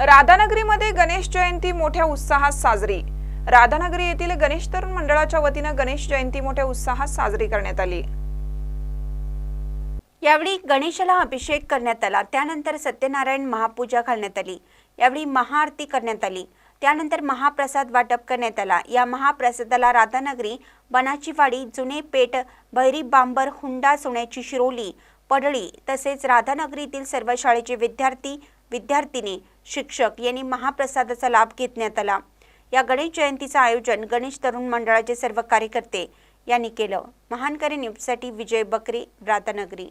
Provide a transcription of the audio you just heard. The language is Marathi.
राधानगरीमध्ये गणेश जयंती मोठ्या उत्साहात साजरी. राधानगरी येथील गणेश तरुण मंडळाच्या वतीनं गणेश जयंती मोठ्या उत्साहात साजरी करण्यात आली. यावेळी गणेशाला अभिषेक करण्यात आला. त्यानंतर सत्यनारायण महापूजा घालण्यात आली. यावेळी महाआरती करण्यात आली. त्यानंतर महाप्रसाद वाटप करण्यात आला. या महाप्रसादाला राधानगरी बनाचीवाडी जुने पेठ भैरी बांबर हुंडा सोन्याची शिरोली पडळी तसेच राधानगरीतील सर्व शाळेचे विद्यार्थी विद्यार्थिनी शिक्षक यांनी महाप्रसादाचा लाभ घेण्यात आला. या गणेश जयंतीचं आयोजन गणेश तरुण मंडळाचे सर्व कार्यकर्ते यांनी केलं. महानकरी न्यूजसाठी विजय बकरी राधानगरी.